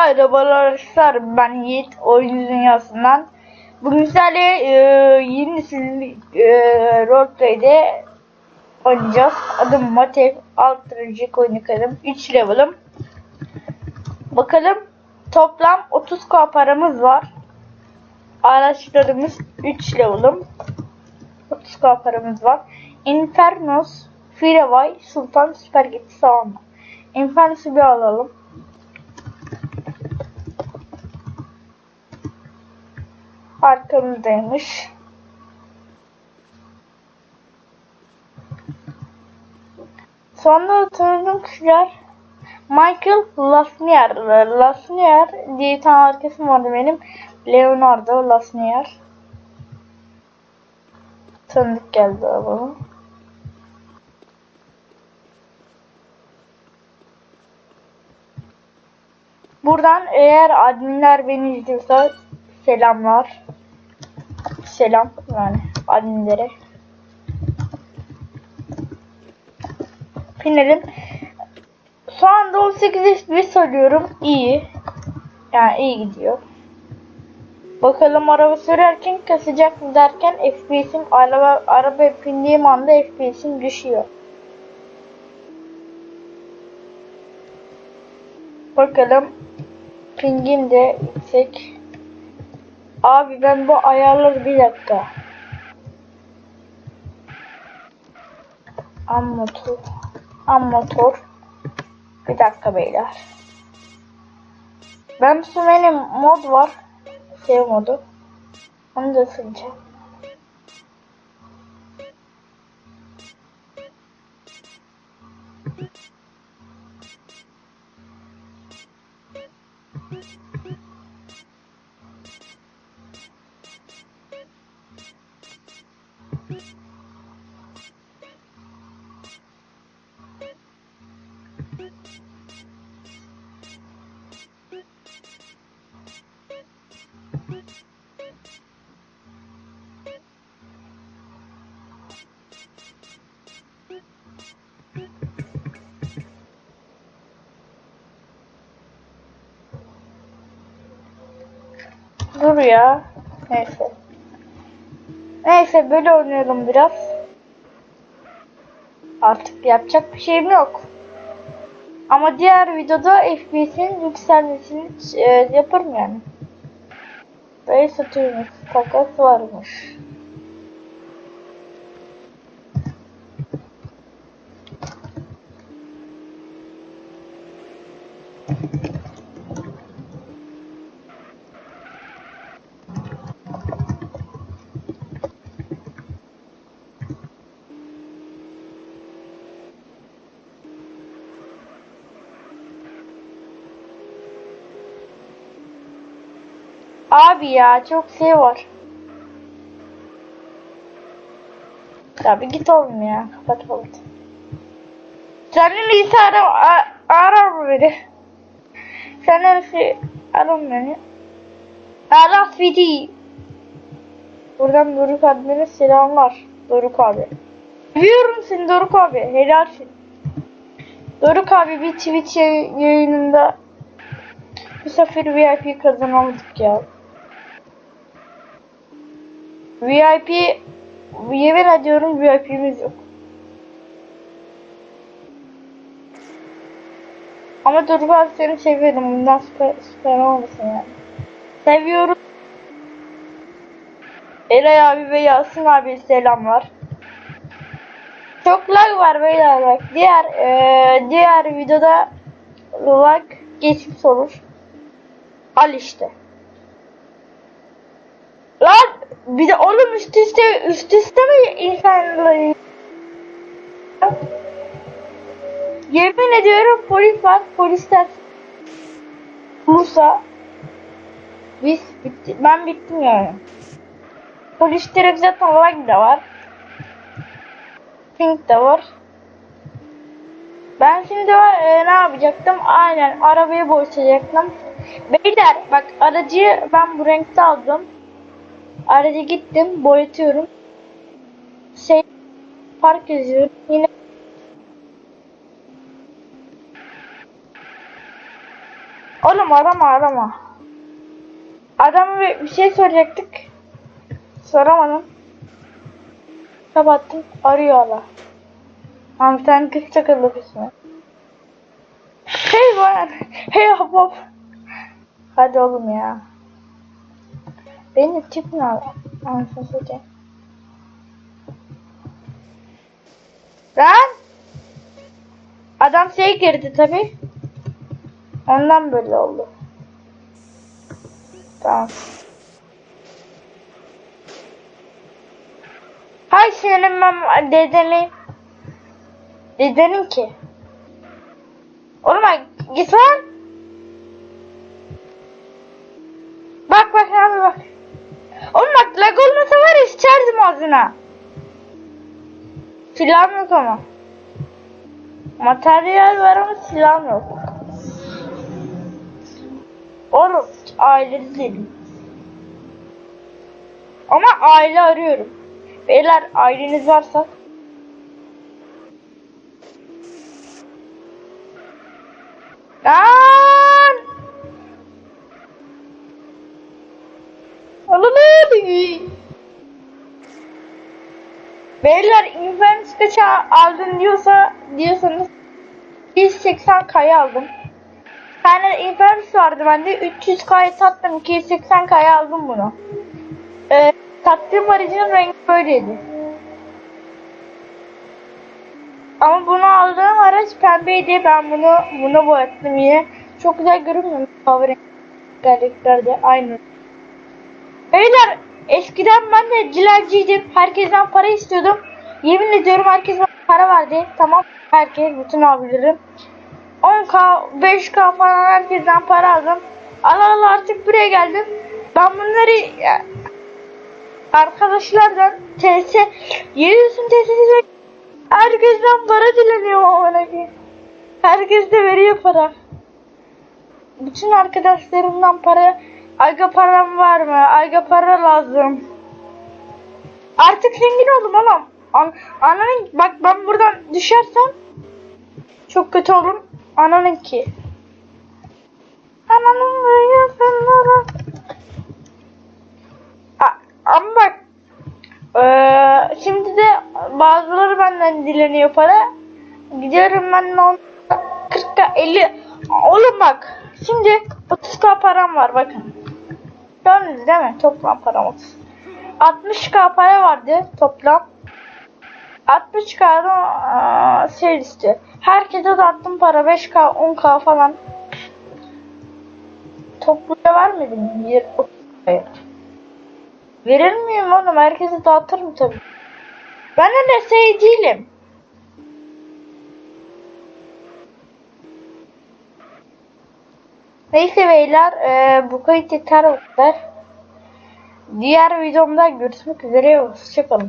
Merhabalar arkadaşlar ben Yiğit oyun dünyasından. Bugün sizlerle e, yeni nesil e, roleplay'de oynayacağız. Adım Matev, alt derece oynakalım. 3 level'ım. Bakalım toplam 30k paramız var. Araçlarımız 3 level'ım. 30k paramız var. Infernos, Firavay, Sultan, Süpergeti savunma. Infernos'u bir alalım. Arkamızdaymış. Sonra tanıdığım kişiler Michael Lasnier. Lasnier diye bir tane arkadaşım vardı benim. Leonardo Lasnier. Tanıdık geldi bana. Buradan eğer adminler beni izliyorsa selamlar. Selam yani adminlere. Finalim. Şu anda 18 FPS alıyorum. İyi. Yani iyi gidiyor. Bakalım araba sürerken kasacak mı derken FPS'im araba, araba bindiğim anda FPS'im düşüyor. Bakalım pingim de yüksek. Abi ben bu ayarları bir dakika. Am motor. Am motor. Bir dakika beyler. Ben benim mod var. Şey modu. Onu da sileceğim. Dur ya. Neyse. Neyse böyle oynayalım biraz. Artık yapacak bir şeyim yok. Ama diğer videoda FPS'in yükselmesini e, yaparım yani. Böyle satıyormuş. Takas varmış. Abi ya çok şey var. Ya bir git oğlum ya. Kapat kapat. Senin iyisi ara, a- ara mı beni? Sen iyisi ara mı beni? Ara Fidi. Buradan Doruk admine selamlar. Doruk abi. Seviyorum seni Doruk abi. Helalsin. Doruk abi bir Twitch yay- yayınında bu sefer VIP kazanamadık ya. VIP yemin ediyorum VIP'miz yok. Ama Doruk abi seni seviyorum. Bundan süper, süper olmasın yani. Seviyorum. Eray abi ve Yasin abi selamlar. Çok lag var beyler bak. Diğer eee, diğer videoda lag geçmiş olur. Al işte. Lan bir de oğlum üst üste üst üste mi insanları Yemin ediyorum polis var. Polisler Musa biz bitti. Ben bittim yani. Polis direkt zaten da var. Pink de var. Ben şimdi e, ne yapacaktım? Aynen arabayı boşayacaktım. Beyler bak aracı ben bu renkte aldım. Aracı gittim boyatıyorum. Şey park yazıyorum. Yine Oğlum arama arama. Adamı bir şey soracaktık. Soramadım. Kapattım. Arıyor hala. Abi bir tane kız çakıldı ismi. Hey man. Hey ahbap. Hadi oğlum ya. Benim tip ne? Anasını. Lan! Adam şey girdi tabi. Ondan böyle oldu. Tamam. Hay senin ben dedenin. Dedenin ki. Oğlum git lan. Bak bak abi bak. Oğlum bak lag olmasa var ya sıçardım ağzına. Silahım yok ama. Materyal var ama silahım yok. Oğlum aile değilim. Ama aile arıyorum. Beyler aileniz varsa. Lan! Allah'ım. Beyler Inference kaça aldın diyorsa diyorsanız 180 kaya aldım. Bir tane Inference vardı bende 300 kaya sattım 280 kaya aldım bunu. Ee, sattığım aracın rengi böyleydi. Ama bunu aldığım araç pembeydi. Ben bunu bunu boyattım yine. Çok güzel görünmüyor mu? Power özelliklerde aynı. Beyler eskiden ben de dilenciydim. Herkesten para istiyordum. Yemin ediyorum herkes para verdi. Tamam herkes bütün abilerim. 10k 5k falan herkesten para aldım. Allah Allah artık buraya geldim. Ben bunları arkadaşlardan TS Yediyorsun TS'de herkesten para dileniyor amına. Herkes de veriyor para. Bütün arkadaşlarımdan para Ayga param var mı? Ayga para lazım. Artık zengin oldum oğlum. An ananın bak ben buradan düşersem çok kötü olurum. Ananın ki. Ananın rüyasında Ama bak eee, şimdi de bazıları benden dileniyor para. Gidiyorum ben de 40 50 Oğlum bak şimdi 30k param var bakın. Gördünüz değil mi? Toplam param 30. 60k para vardı toplam. 60k'da şey istiyor. Herkese de attım para 5k 10k falan. Topluya vermedim. mi? Bir 30k. Verir miyim oğlum? Herkese dağıtırım tabii. Ben öyle şey. Neyse beyler eee, bu kayıt yeter bu kadar. Diğer videomda görüşmek üzere. Hoşçakalın.